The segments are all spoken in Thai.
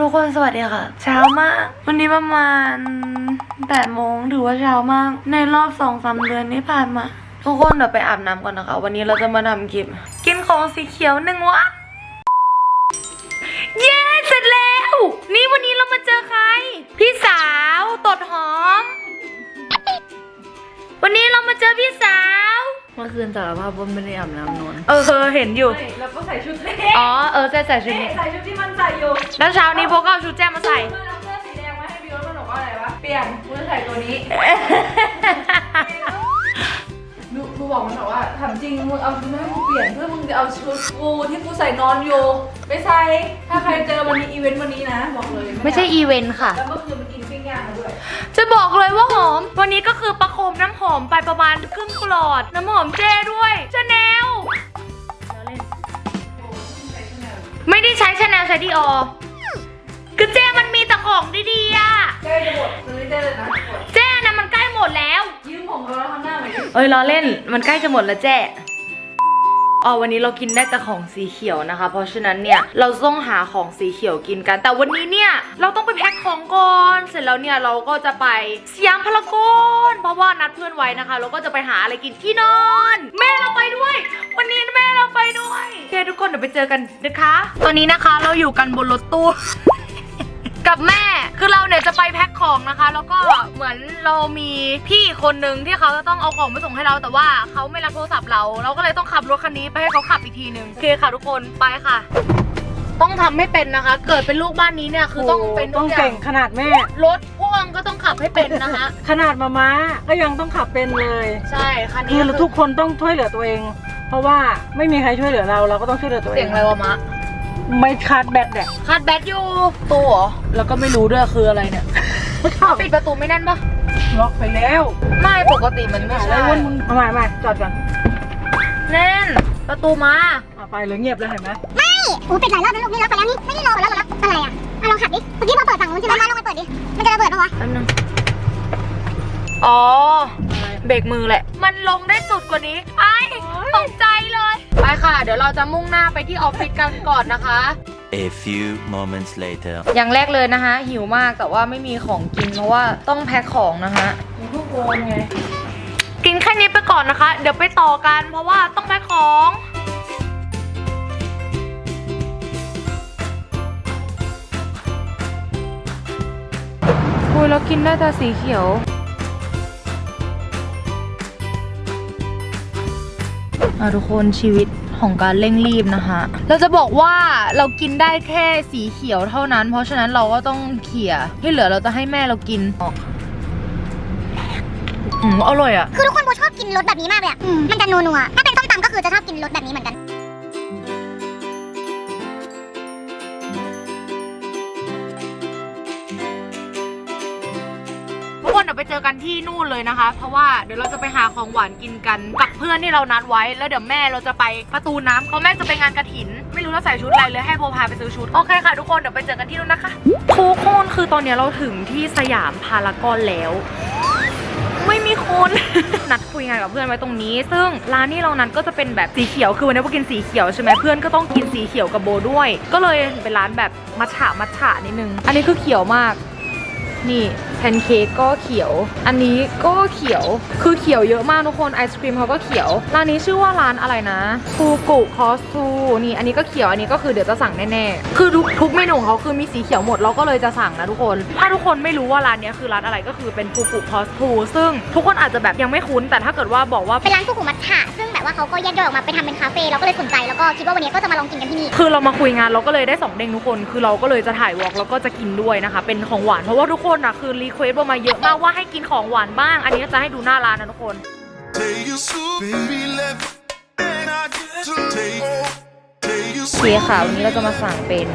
ทุกคนสวัสดีค่ะ เช้ามาก วันนี้ประมาณ8โมงถือว่าเช้ามาก ในรอบ2องสาเดือนที่ผ่านมา ทุกคนเดี๋ยวไปอาบน้ำก่อนนะคะ วันนี้เราจะมาทำคลิป กินของสีเขียวหนึ่งวันเย้เสร็จแล้ว นี่วันนี้เรามาเจอใคร พี่สาวตดหอม วันนี้เรามาเจอพี่สาว เมื่อคืนสารภาพว่าไม่ได้อาบน้ำนอนเออเคยเห็นอยู่แล้วก็ใส่ชุดเท่อ๋อเออใส่ใส่ชุดนี้ ใส่ชุดที่มันใส่อยู่แล้วเช้านี้พวกก็เอาชุดแจ้มาใส่เมื่อเราเสื้อสีแดงมาให้บิวแล้วมันบอกว่าอะไรวะ เปลี่ยนกูจะใส่ตัวนี้ดูกูบอกมันบอกว่าถามจริงมึงเอาชุดมาให้กูเปลี่ยนเพื่อมึงจะเอาชุดกูที่กูใส่นอนอยู่ไปใส่ ถ้าใครเจอวันนี้อีเวนต์วันนี้นะ บอกเลยไม่ใช่อีเวนต์ค่ะ แล้วเมื่อคืน บอกเลยว่าหอม วันนี้ก็คือประโคมน้ำหอมไปประมาณครึ่งกลอด น้ำหอมเจด้วยชาแนลไม่ได้ใช้ชาแนลใช้ดีออคือเจมันมีแต่ของดีๆอะใกล้จะหมดซื้อได้เลยนะหมดเจนะมันใกล้หมดแล้ว ยืมของเราแล้วทำหน้าใหม่ดิเอ้ยล้อเล่นมันใกล้จะหมดแล้วเจ๊ อ๋อวันนี้เรากินได้แต่ของสีเขียวนะคะ เพราะฉะนั้นเนี่ยเราต้องหาของสีเขียวกินกัน แต่วันนี้เนี่ยเราต้องไปแพ็คของก่อนเสร็จแล้วเนี่ยเราก็จะไปสยามพารากอนเพราะว่านัดเพื่อนไว้นะคะเราก็จะไปหาอะไรกินที่นอน แม่เราไปด้วย วันนี้แม่เราไปด้วยโอเคทุกคนเดี๋ยวไปเจอกันนะคะ ตอนนี้นะคะเราอยู่กันบนรถตู้ กับแม่คือเราเนี่ยจะไปแพ็คของนะคะ แล้วก็เหมือนเรามีพี่คนหนึ่งที่เขาจะต้องเอาของมาส่งให้เราแต่ว่าเขาไม่รับโทรศัพท์เรา เราก็เลยต้องขับรถคันนี้ไปให้เขาขับอีกทีหนึ่งโอเคค่ะทุกคนไปค่ะ ต้องทำให้เป็นนะคะ เกิดเป็นลูกบ้านนี้เนี่ยคือต้องเป็นทุต้องย่าเก่งขนาดแม่ รถพ่วงก็ต้องขับให้เป็นนะคะ ขนาดมาม้าก็ยังต้องขับเป็นเลยใช่คันคืนี้อทุกคนต้องช่วยเหลือตัวเอง เพราะว่าไม่มีใครช่วยเหลือเราเราก็ต้องช่วยเหลือตัวเอเสียงงอะไรวะมะ ไม่คาดแบตเนี่ยคาดแบตอยู่ตัวเหรอแล้วก็ไม่รู้ด้วยคืออะไรเนี่ยไม่ชอบปิดประตูไม่แน่นปะล็อกไปแล้วไม่ปกติมันไม่อะไรใช่วนมึงเอาใหม่ใหม่จอดก่อนแน่น ประตูมาเอาไปเลยเงียบแล้วเห็นไหมไม่โอ้ปิดหลายรอบแล้วลูกนี่ล็อกไปแล้วนี่ไม่ได้รอแล้วรอแล้วอะไรอะอะลองขับดิเมื่อกี้พอเปิดฝั่งนู้นใช่ไหมมาลองไปเปิดดิมันจะระเบิดปะวะแป๊บนึงอ๋อ เบรกมือแหละ มันลงได้สุดกว่านี้ไอ้ตกใจเลย ไปค่ะ เดี๋ยวเราจะมุ่งหน้าไปที่ออฟฟิศกันก่อนนะคะ A few moments later. อย่างแรกเลยนะคะ หิวมากแต่ว่าไม่มีของกินเพราะว่าต้องแพ็คของนะคะทุกโกนไง กินแค่นี้ไปก่อนนะคะ เดี๋ยวไปต่อกันเพราะว่าต้องแพ็คของโอ้ยเรากินได้แต่สีเขียว ทุกคนชีวิตของการเร่งรีบนะคะ เราจะบอกว่าเรากินได้แค่สีเขียวเท่านั้น เพราะฉะนั้นเราก็ต้องเขี่ยที่เหลือเราจะให้แม่เรากินอืมอร่อยอะ คือทุกคนโบชอบกินรสแบบนี้มากเลยอะมมันจะนัวๆถ้าเป็นส้มตำก็คือจะชอบกินรสแบบนี้เหมือนกัน ดี๋ยวไปเจอกันที่นู่นเลยนะคะ เพราะว่าเดี๋ยวเราจะไปหาของหวานกินกันกับเพื่อนที่เรานัดไว้ แล้วเดี๋ยวแม่เราจะไปประตูน้ำเพราะแม่จะไปงานกระถิน ไม่รู้เราใส่ชุดอะไรเลยให้โบพาไปซื้อชุด โอเคค่ะทุกคนเดี๋ยวไปเจอกันที่นู่นนะคะทุกคนคือตอนนี้เราถึงที่สยามพารากอนแล้ว ไม่มีคน นัดคุยงานกับเพื่อนไว้ตรงนี้ ซึ่งร้านที่เรานัดก็จะเป็นแบบสีเขียวคือวันนี้พวกกินสีเขียวใช่ไหมเพื่อนก็ต้องกินสีเขียวกับโบด้วย ก็เลยเป็นร้านแบบมัทฉะมัทฉะนิดนึง อันนี้คือเขียวมากนี่ พนเค้กก็เขียว อันนี้ก็เขียว คือเขียวเยอะมากทุกคน ไอศครีมเขาก็เขียว ร้านนี้ชื่อว่าร้านอะไรนะฟูกุคอสทูนี่อันนี้ก็เขียว อันนี้ก็คือเดี๋ยวจะสั่งแน่ๆ คือทุกทุกเมนูของเขาคือมีสีเขียวหมด เราก็เลยจะสั่งนะทุกคน ถ้าทุกคนไม่รู้ว่าร้านเนี้ยคือร้านอะไรก็คือเป็นฟูกุคอสทูซึ่งทุกคนอาจจะแบบยังไม่คุ้น แต่ถ้าเกิดว่าบอกว่า เป็นร้านฟูกุมัทฉะซึ่งแบบว่าเขาก็แยกย่อยออกมาไปทำเป็นคาเฟ่ เราก็เลยสนใจ แล้วก็คิดว่าวันนี้ก็จะมาลองกินกันที่นี่ คือเรามาคุยงานเราก็เลยได้สองเด้งทุกคน คือเราก็เลยจะถ่ายวอล์กแล้วก็จะกินด้วยนะคะ เป็นของหวาน เพราะว่าทุกคนอะคือรีเควสต์มาเยอะมากว่าให้กินของหวานบ้าง อันนี้จะให้ดูหน้าร้านนะทุกคน Take you so, baby, left, and I get to take, take you โอเคค่ะ วันนี้เราจะมาสั่งเป็น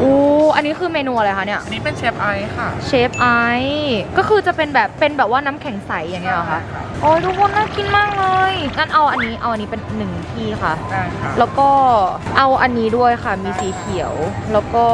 อู้อันนี้คือเมนูอะไรคะเนี่ย อันนี้เป็นเชฟไอซ์ค่ะ เชฟไอซ์ก็คือจะเป็นแบบเป็นแบบว่าน้ำแข็งใสอย่างเงี้ยเหรอคะโอ้ยทุกคนน่ากินมากเลยงั้นเอาอันนี้เอาอันนี้เป็นหนึ่งที่ค่ะ ได้ค่ะแล้วก็เอาอันนี้ด้วยค่ะ มีสีเขียว แล้วก็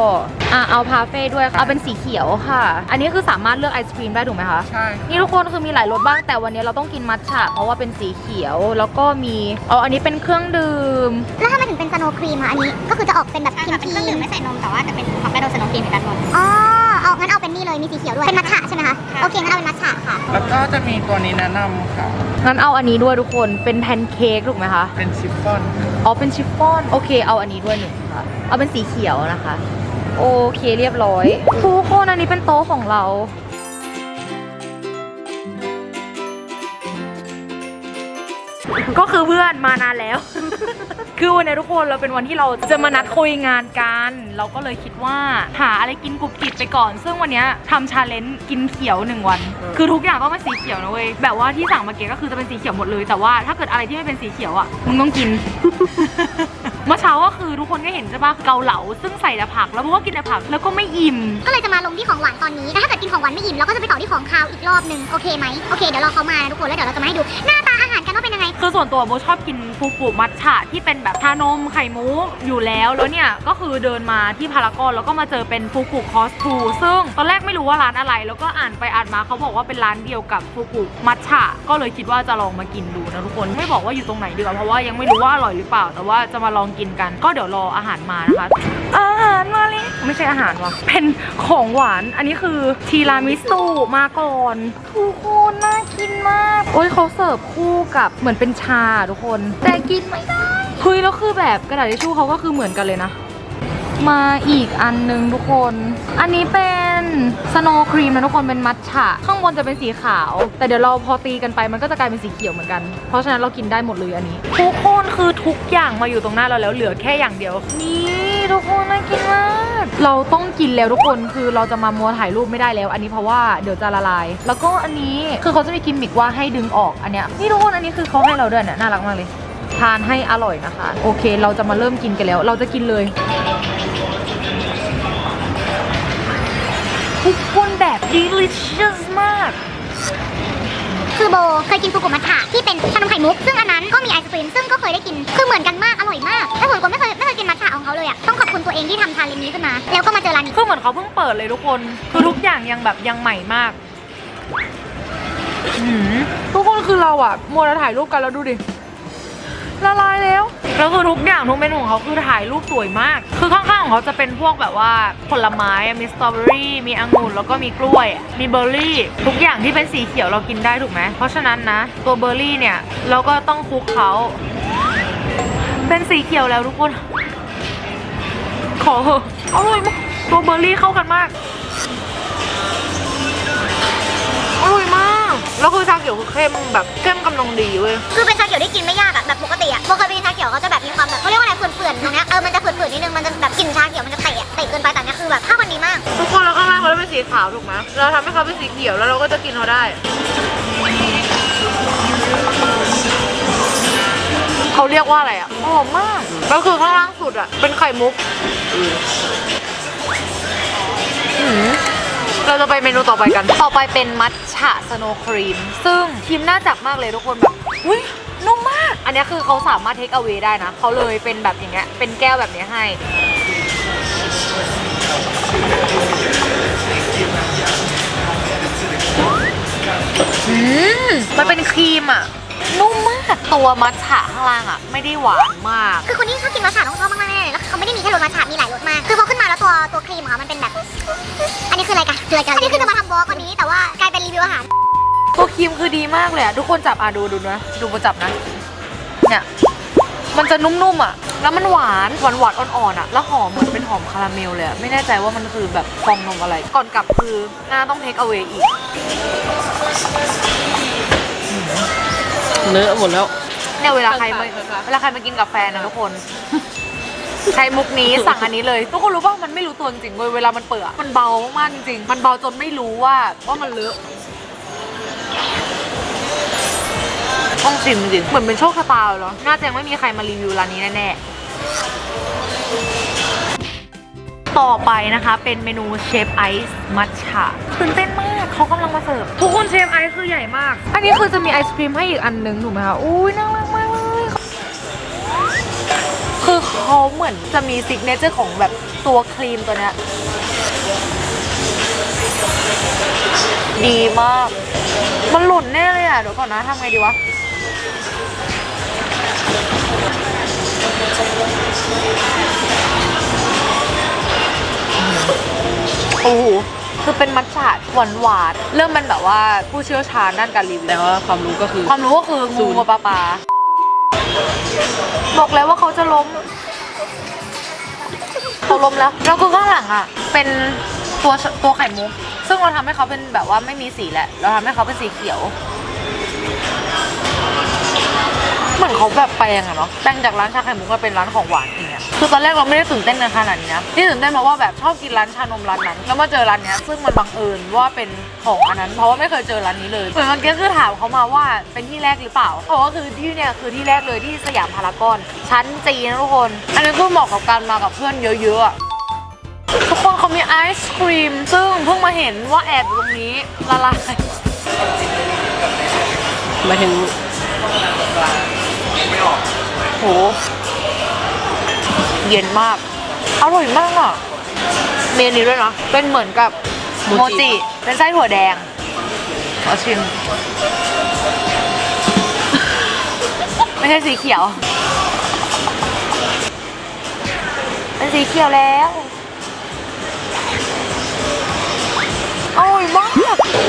อะเอาพาเฟ่ด้วยค่ะ เอาเป็นสีเขียวค่ะ อันนี้คือสามารถเลือกไอศครีมได้ถูกไหมคะ ใช่นี่ทุกคนคือมีหลายรสบ้างแต่วันนี้เราต้องกินมัทฉะเพราะว่าเป็นสีเขียว แล้วก็มีเอาอันนี้เป็นเครื่องดื่ม แล้วถ้ามันถึงเป็นสโนว์ครีมอะอันนี้ก็คือจะออกเป็นแบบครีมครีมไม่ใส่นมแต่ว่าจะจะเป็นฮอกไกโดสโนว์ครีมเหมือนกันหมดอ๋อ เอางั้นเอาเป็นนี่เลยมีสีเขียวด้วยเป็นมัทฉะใช่ไหมคะโอเคงั้นเอาเป็นมัทฉะค่ะแล้วก็จะมีตัวนี้แนะนำค่ะ งั้นเอาอันนี้ด้วยทุกคนเป็นแพนเค้กถูกไหมคะเป็นชิฟฟ่อนอ๋อเป็นชิฟฟ่อนโอเค เอาอันนี้ด้วยหนึ่งค่ะเอาเป็นสีเขียวนะคะ โอเคเรียบร้อยทุกคนอันนี้เป็นโต๊ะของเรา ก็คือเพื่อนมานานแล้ว คือวันนี้ทุกคนเราเป็นวันที่เราจะมานัดคุยงานกัน เราก็เลยคิดว่าหาอะไรกินกรุบกริบไปก่อน ซึ่งวันนี้ทำชาเลนจ์กินเขียวหนึ่งวัน คือทุกอย่างต้องเป็นสีเขียวนะเว้ย แบบว่าที่สั่งมาเก็ก็คือจะเป็นสีเขียวหมดเลย แต่ว่าถ้าเกิดอะไรที่ไม่เป็นสีเขียวอะ มึงต้องกิน เมื่อเช้าก็คือทุกคนก็เห็นใช่ปะเกาเหลา ซึ่งใส่แต่ผัก แล้วพวกก็กินแต่ผัก แล้วก็ไม่อิ่ม ก็เลยจะมาลงที่ของหวานตอนนี้แต่ถ้าเกิดกินของหวานไม่อิ่มเราก็จะไปต่อที่ของคาวอีกรอบหนึ่งโอเคไหมโอเคเดี๋ยวรอเขามานะทุกคนแล้วเดี๋ยวเราจะมาให้ดูหน้าตาอาหาร คือส่วนตัวโบชอบกินฟูกุมัทฉะที่เป็นแบบชานมไข่มุกอยู่แล้วแล้วเนี่ยก็คือเดินมาที่พารากอนแล้วก็มาเจอเป็นฟูกุคอสทูซึ่งตอนแรกไม่รู้ว่าร้านอะไร แล้วก็อ่านไปอ่านมาเขาบอกว่าเป็นร้านเดียวกับฟูกุมัทฉะก็เลยคิดว่าจะลองมากินดูนะทุกคนไม่บอกว่าอยู่ตรงไหนดีกว่าเพราะว่ายังไม่รู้ว่าอร่อยหรือเปล่า แต่ว่าจะมาลองกินกัน ก็เดี๋ยวรออาหารมานะคะาหารมาเลยไม่ใช่อาหารวะเป็นของหวานอันนี้คือทีรามิสุมาก่อนทุกคนน่ากินมาก โอ้ยเขาเสิร์ฟคู่กับเหมือนเป็นชาทุกคน แต่กินไม่ได้เฮ้ยแล้วคือแบบกระดาษทิชชู่เขาก็คือเหมือนกันเลยนะมาอีกอันหนึงทุกคน อันนี้เป็นสโนว์ครีมนะทุกคนเป็นมัทฉะ ข้างบนจะเป็นสีขาว แต่เดี๋ยวเราพอตีกันไปมันก็จะกลายเป็นสีเขียวเหมือนกัน เพราะฉะนั้นเรากินได้หมดเลยอันนี้ ทุกคนคือทุกอย่างมาอยู่ตรงหน้าเราแล้วเหลือแค่อย่างเดียวนี่ ทุกคนน่ากินมาก เราต้องกินแล้วทุกคนคือเราจะมามัวถ่ายรูปไม่ได้แล้ว อันนี้เพราะว่าเดี๋ยวจะละลาย แล้วก็อันนี้คือเขาจะมีกิมมิกว่าให้ดึงออกอันเนี้ยนี่ทุกคนอันนี้คือเขาให้เราด้วยเนี่ยน่ารักมากเลย ทานให้อร่อยนะคะ โอเค เราจะมาเริ่มกินกันแล้ว เราจะกินเลยทุกคนแบบ delicious มาก คือโบเคยกินฟูกุมัทฉะที่เป็นชานมไข่มุก ซึ่งอันนั้นก็มีไอศครีมซึ่งก็เคยได้กินคือเหมือนกันมากอร่อยมากแต่ส่วนตัวไม่เคยไม่เคยกินมัทฉะของเขาเลยอะต้องขอบคุณตัวเองที่ทำทาเลนนี้ขึ้นมา แล้วก็มาเจอร้านนี้คือเหมือนเขาเพิ่งเปิดเลยทุกคนคือทุกอย่างยังแบบยังใหม่มากทุกคนคือเราอะมัวแต่ถ่ายรูปกันแล้วดูดิละลายแล้ว แล้วคือทุกอย่างทุกเมนูของเขาคือถ่ายรูปสวยมาก คือข้างๆของเขาจะเป็นพวกแบบว่าผลไม้มีสตรอเบอรี่มีองุ่นแล้วก็มีกล้วย มีเบอร์รี่ ทุกอย่างที่เป็นสีเขียวเรากินได้ถูกไหมเพราะฉะนั้นนะ ตัวเบอร์รี่เนี่ยเราก็ต้องคลุกเขาเป็นสีเขียวแล้วทุกคน ขอเหอะอร่อยมากตัวเบอร์รี่เข้ากันมากอร่อยมาก แล้วคือชาเขียวคือเข้มแบบเข้มกำลังดีเว้ย คือเป็นชาเขียวที่กินไม่ยากอะแบบปกติ ขาจะเป็นสีขาวถูกไหมเราทำให้เขาเป็นสีเขียวแล้วเราก็จะกินเขาได้ เขาเรียกว่าอะไรอะหอมมากแล้วคือข้างล่างสุดอะ เป็นไข่มุกหืมเราจะไปเมนูต่อไปกัน ต่อไปเป็นมัทฉะสโนว์ครีม ซึ่งครีมน่าจับมากเลยทุกคนแบบอุ้ยนุ่มมาก อันเนี้ยคือเขาสามารถเทคเอา a y ได้นะ เขาเลยเป็นแบบอย่างเงี้ย เป็นแก้วแบบนี้ให้ มมันเป็นครีมอะ นุ่มมากตัวมัทฉะข้างล่างอะ ไม่ได้หวานมาก คือคนที่ชอบกินมัทฉะต้องชอบมากๆแน่เลยแล้วเขาไม่ได้มีแค่รสมัทฉะมีหลายรสมาก คือพอขึ้นมาแล้วตัวตัวครีมของเขามันเป็นแบบ อันนี้คืออะไรกันคืออะไรกันอันนี้คือจะมาทำบล็อกวันนี้ แต่ว่ากลายเป็นรีวิวอาหารตัวครีมคือดีมากเลยอะทุกคนจับอะดูดูนะดูโบจับนะเนี่ยมันจะนุ่มๆอะ แล้วมันหวานหวานหวานๆอ่อนๆอะ แล้วหอมเหมือนเป็นหอมคาราเมลเลยอะไม่แน่ใจว่ามันคือแบบฟองนมอะไร ก่อนกลับคือหน้าต้องเทคเอา a y อีก เลอะหมดแล้ว เนี่ยเวลาใครมาเวลาใครมากินกับแฟนนะทุกคน ใช้มุกนี้สั่งอันนี้เลย ทุกคนรู้ป่ะมันไม่รู้ตัวจริงๆเว้ยเวลามันเปิดอะมันเบามากจริงๆมันเบาจนไม่รู้ว่าว่ามันเลอะต้องชิมจริงเหมือนเป็นโชคชะตาเลยเหรอน่าจะยังไม่มีใครมารีวิวร้านนี้แน่ๆ ต่อไปนะคะ เป็นเมนูเชฟไอซ์มัทฉะตื่นเต้นมากเขากำลังมาเสิร์ฟทุกคนเชฟไอซ์คือใหญ่มาก อันนี้คือจะมีไอศครีมให้อีกอันนึงถูกไหมคะอุ้ยน่ารักมากเลย คือเขาเหมือนจะมีซิกเนเจอร์ของแบบตัวครีมตัวเนี้ยดีมาก มันหล่นแน่เลยอะ เดี๋ยวก่อนนะทำไงดีวะ อ โอ้โหคือเป็นมัทฉะหวานหวานๆเริ่มเป็นแบบว่าผู้เชี่ยวชาญด้านการรีวิวแต่ว่าความรู้ก็คือ ความรู้ก็คือศูงูนย์กับปลาปลาบอกแล้วว่าเขาจะล้มเขาล้มแล้วแล้วคือข้างหลังอะ เป็นตัวตัวไข่มุก ซึ่งเราทำให้เขาเป็นแบบว่าไม่มีสีแหละ เราทำให้เขาเป็นสีเขียว เหมือนเขาแบบแปลงอะเนาะแปลงจากร้านชาไข่มุกมาเป็นร้านของหวานอย่างเงี้ย คือตอนแรกเราไม่ได้ตื่นเต้นกันขนาดนี้นะที่ตื่นเต้นเพราะว่าแบบชอบกินร้านชานมร้านนั้น แล้วมาเจอร้านเนี้ยซึ่งมันบังเอิญว่าเป็นของอันนั้น เพราะว่าไม่เคยเจอร้านนี้เลยเหมือนเมื่อกี้คือถามเขามาว่าเป็นที่แรกหรือเปล่าเขาบอกว่าคือที่เนี่ยคือที่แรกเลยที่สยามพารากอนชั้นจีนะทุกคน อันนี้ก็เหมาะกับการมากับเพื่อนเยอะๆอะทุกคนเขามีไอศครีม ซึ่งเพิ่งมาเห็นว่าแอบอยู่ตรงนี้ละลายหมาถึงโห เย็นมาก อร่อยมากอะ เมนูด้วยนะเป็นเหมือนกับโมจิ เป็นไส้ถั่วแดง ขอชิม ไม่ใช่สีเขียว เป็นสีเขียวแล้ว อร่อยมาก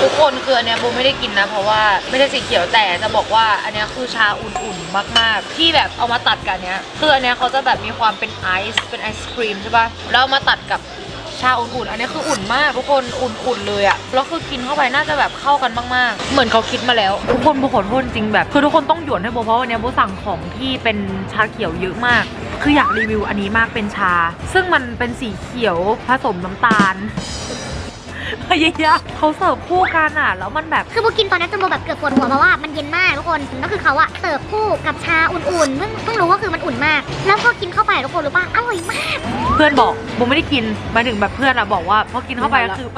ทุกคนคืออันเนี้ยโบไม่ได้กินนะ เพราะว่าไม่ได้สีเขียวแต่จะบอกว่าอันเนี้ยคือชาอุ่นๆมากๆ ที่แบบเอามาตัดกันเนี้ยคืออันเนี้ยเขาจะแบบมีความเป็นไอซ์เป็นไอศครีมใช่ป่ะแล้วเอามาตัดกับชาอุ่นๆ อันเนี้ยคืออุ่นมากทุกคนอุ่นๆเลยอะแล้วคือกินเข้าไปน่าจะแบบเข้ากันมากๆ เหมือนเขาคิดมาแล้ว ทุกคนโบขอโทษจริงแบบคือทุกคนต้องหยวนให้โบเพราะวันเนี้ยโบสั่งของที่เป็นชาเขียวเยอะมาก คืออยากรีวิวอันนี้มากเป็นชา ซึ่งมันเป็นสีเขียวผสมน้ำตาล พยายามเขาเสิร์ฟคู่กันอะ แล้วมันแบบ คือโบกินตอนนั้นจนโบแบบเกือบปวดหัวเพราะว่ามันเย็นมากทุกคนแล้วคือเขาอะเสิร์ฟคู่กับชาอุ่นๆเพิ่งเพิ่งรู้ว่าคือมันอุ่นมาก แล้วพอกินเข้าไปทุกคนรู้ป่ะอร่อยมากเพื่อนบอกโบไม่ได้กินหมายถึงแบบเพื่อนอะบอกว่าพอกินเข้าไปก็คือ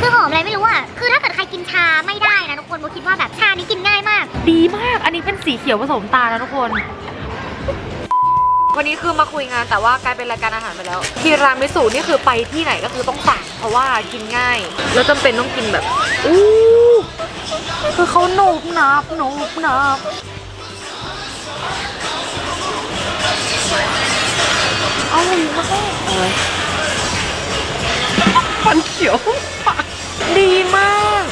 คือหอมอะไรไม่รู้อะคือถ้าเกิดใครกินชาไม่ได้นะทุกคนโบคิดว่าแบบชานี้กินง่ายมาก ดีมาก อันนี้เป็นสีเขียวผสมตาลนะทุกคน วันนี้คือมาคุยงานแต่ว่ากลายเป็นรายการอาหารไปแล้วทีรามิสุนี่คือไปที่ไหนก็คือต้องสั่งเพราะว่ากินง่าย แล้วจำเป็นต้องกินแบบอู้คือเขาหนุบหนับหนุบหนับอร่อยมากฟันเขียวดีมาก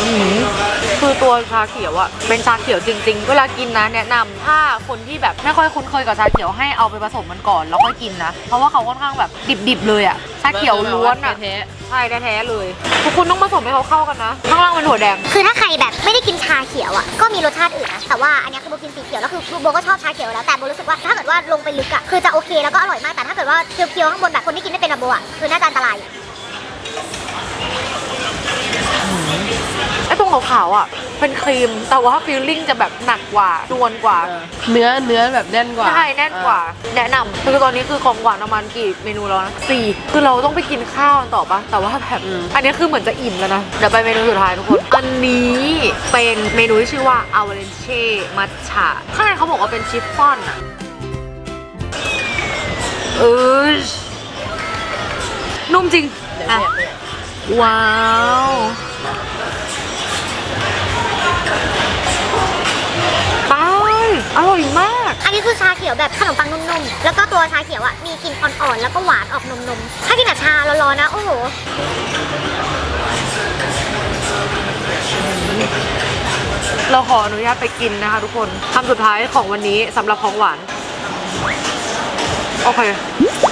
อือ คือตัวชาเขียวอะเป็นชาเขียวจริงๆ เวลากินนะแนะนำถ้าคนที่แบบไม่ค่อยคุ้นเคยกับชาเขียวให้เอาไปผสมมันก่อนแล้วค่อยกินนะ เพราะว่าเขาค่อนข้างแบบดิบๆเลยอะชาเขียวล้วนอะแท้ใช่แท้ๆเลยทุกคนต้องผสมให้เขาเข้ากันนะ ข้างล่างเป็นถั่วแดง คือถ้าใครแบบไม่ได้กินชาเขียวอะก็มีรสชาติอื่นนะแต่ว่าอันเนี้ยคือโบกินสีเขียวแล้วคือโบก็ชอบชาเขียวแล้วแต่โบรู้สึกว่าถ้าเกิดว่าลงไปลึกอะคือจะโอเคแล้วก็อร่อยมากแต่ถ้าเกิดว่าเคี้ยวๆข้างบนแบบคนที่กินไม่เป็นแบบโบอะคือน่าจะอันตรายไอ้ ตรงขาวๆอะเป็นครีมแต่ว่าฟีลลิ่งจะแบบหนักกว่านวลกว่าเนื้อเนื้อแบบแน่นกว่าใช่แน่นกว่า แนะนำคือตอนนี้คือของหวานประมาณกี่เมนูแล้วนะสี่คือเราต้องไปกินข้าวกันต่อปะแต่ว่าแบบอืมอันนี้คือเหมือนจะอิ่มแล้วนะเดี๋ยวไปเมนูสุดท้ายทุกคนอันนี้เป็นเมนูที่ชื่อว่าอ v ว l เลนเช่มัทฉะข้างในเขาบอกว่าเป็นชิฟฟ่อนอะเออนุ่มจริงเดี๋ยวอะเนี่ยว้าว อร่อยมาก อันนี้คือชาเขียวแบบขนมปังนุ่มๆ แล้วก็ตัวชาเขียวอะมีกลิ่นอ่อนๆ แล้วก็หวานออกนมๆ ถ้ากินแบบชาร้อนๆนะ โอ้โห เราขออนุญาตไปกินนะคะทุกคนคำสุดท้ายของวันนี้สำหรับของหวาน โอเค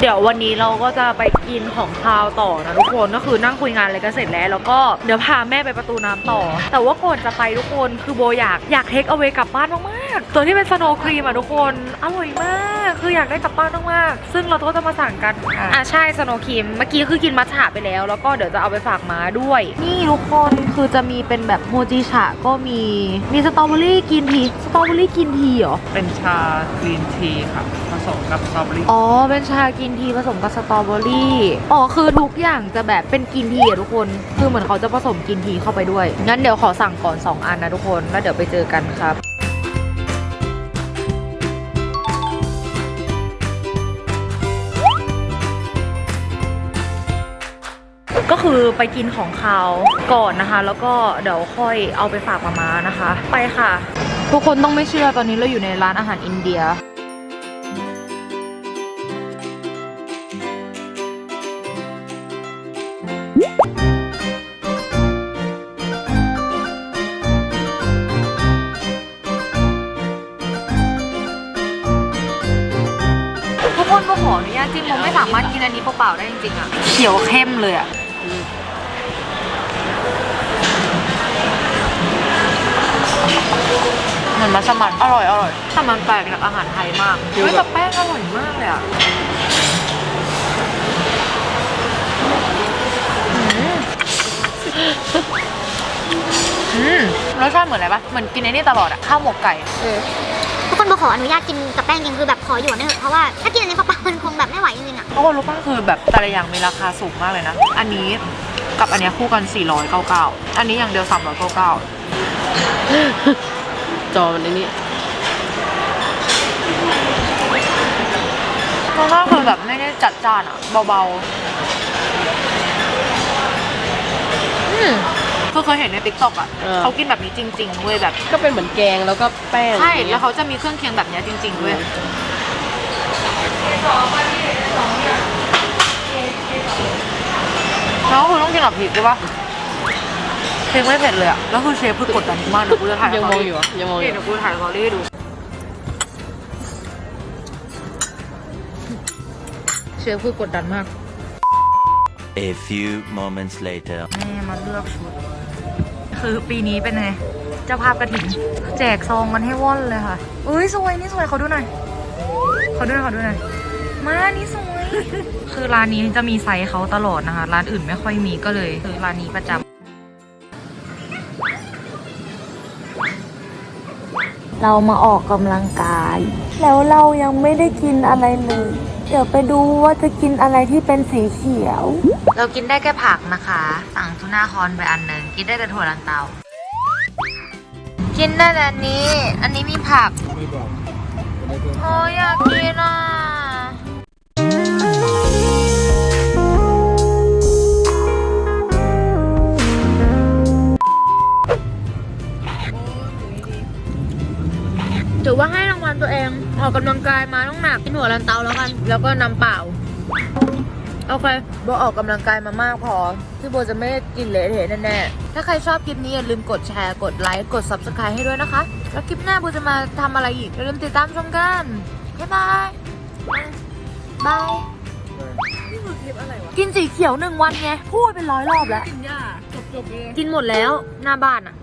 เดี๋ยววันนี้เราก็จะไปกินของคาวต่อนะทุกคนก็คือนั่งคุยงานอะไรกันเสร็จแล้ว แล้วก็เดี๋ยวพาแม่ไปประตูน้ำต่อ แต่ว่าก่อนจะไปทุกคนคือโบอยากอยากเทคเอาไว้กลับบ้านมากๆ ตัวที่เป็นสโนว์ครีมอะทุกคน อร่อยมาก คืออยากได้กลับบ้านมากๆซึ่งเราก็จะมาสั่งกัน อะใช่สโนว์ครีม เมื่อกี้คือกินมัทฉะไปแล้ว แล้วก็เดี๋ยวจะเอาไปฝากม้าด้วย นี่ทุกคนคือจะมีเป็นแบบโมจิฉะก็มี มีสตรอเบอรี่กินที สตรอเบอรี่กินทีเหรอ เป็นชากรีนทีครับผสมกับสตรอเบอรี่อ๋อ เป็นชากินทีผสมกับสตรอเบอรี่ อ๋อ คือทุกอย่างจะแบบเป็นกินทีอะทุกคน คือเหมือนเขาจะผสมกินทีเข้าไปด้วย งั้นเดี๋ยวขอสั่งก่อน 2 อันนะทุกคน แล้วเดี๋ยวไปเจอกันครับ ก็คือไปกินของเขาก่อนนะคะ แล้วก็เดี๋ยวค่อยเอาไปฝากมามานะคะ ไปค่ะ ทุกคนต้องไม่เชื่อตอนนี้เราอยู่ในร้านอาหารอินเดียทุกคนก็ขออนุญาตจิ้มผมไม่สามารถกินอันนี้เปล่าๆได้จริงๆอะเขียวเข้มเลยอะ เหมือนมัสมั่นอร่อยอร่อยแต่มันแปลกจากอาหารไทยมากเฮ้ยแต่แป้งอร่อยมากเลยอะอืมรสชาติเหมือนอะไรปะเหมือนกินไอ้นี่ตลอดอะข้าวหมกไก่ ทุกคนโบขออนุญาตกินกับแป้งจริงคือแบบขอหยวนเถอะเพราะว่าถ้ากินอันนี้เปล่าๆมันคงแบบไม่ไหวจริงๆอะทุกคนรู้ป่ะคือแบบแต่ละอย่างมีราคาสูงมากเลยนะ อันนี้กับอันเนี้ยคู่กัน 499 อันนี้อย่างเดียว399จอมันไอ้นี่มันก็คือแบบไม่ได้จัดจ้านอะเบาๆ อืมคือเคยเห็นในติ๊กต็อกอะเออ เขากินแบบนี้จริงๆเว้ยแบบก็เป็นเหมือนแกงแล้วก็แป้งใช่อย่างแล้เงี้วยเขาจะมีเครื่องเคียงแบบเนี้ยจริงๆเว้ยแล้วคือต้องกินกับพริกด้วยปะพริกไม่เผ็ดเลยอะแล้วคือเชฟคือกดดันมากเดี๋ยวกูจะถ่ายยังมองอยู่อะยังมองอเดี๋ยู่ยวกูถ่ายสตอรี่ให้ดูเชฟคือกดดันมาก A few moments later. แม่มาเลือกชุด คือปีนี้เป็นไงเจ้าภาพกระถิ่นแจกซองกันให้ว่อนเลยค่ะอุ้ยสวยนี่สวยเขาดูหน่อยเขาดูหน่อยเขาดูหน่อยมานี่สวยคือร้านนี้จะมีไซส์เขาตลอดนะคะ ร้านอื่นไม่ค่อยมีก็เลยซื้อร้านนี้ประจำ เรามาออกกำลังกาย แล้วเรายังไม่ได้กินอะไรเลย เดี๋ยวไปดูว่าจะกินอะไรที่เป็นสีเขียว เรากินได้แค่ผักนะคะ สั่งทูน่าคอนไปอันหนึ่งกินได้แต่ถั่วลันเตา กินได้แต่อันนี้ อันนี้มีผัก โอ้ยอยากกินอะาให้รางวัลตัวเองออกกำลังกายมาต้องหนักกินหัวลันเตาแล้วกัน แล้วก็น้ำเปล่าโอเคโบออกกำลังกายมามากพอที่โบจะไม่กินเละเทะแน่ๆถ้าใครชอบคลิปนี้อย่าลืมกดแชร์ กดไลค์ กด subscribe ให้ด้วยนะคะ แล้วคลิปหน้าโบจะมาทำอะไรอีกอย่าลืมติดตามชมกัน บ๊ายบาย บายกินสีเขียวหนึ่งวันไง พูดเป็นร้อยรอบแล้ว กินยาจบๆเลย กินหมดแล้วหน้าบ้านอะ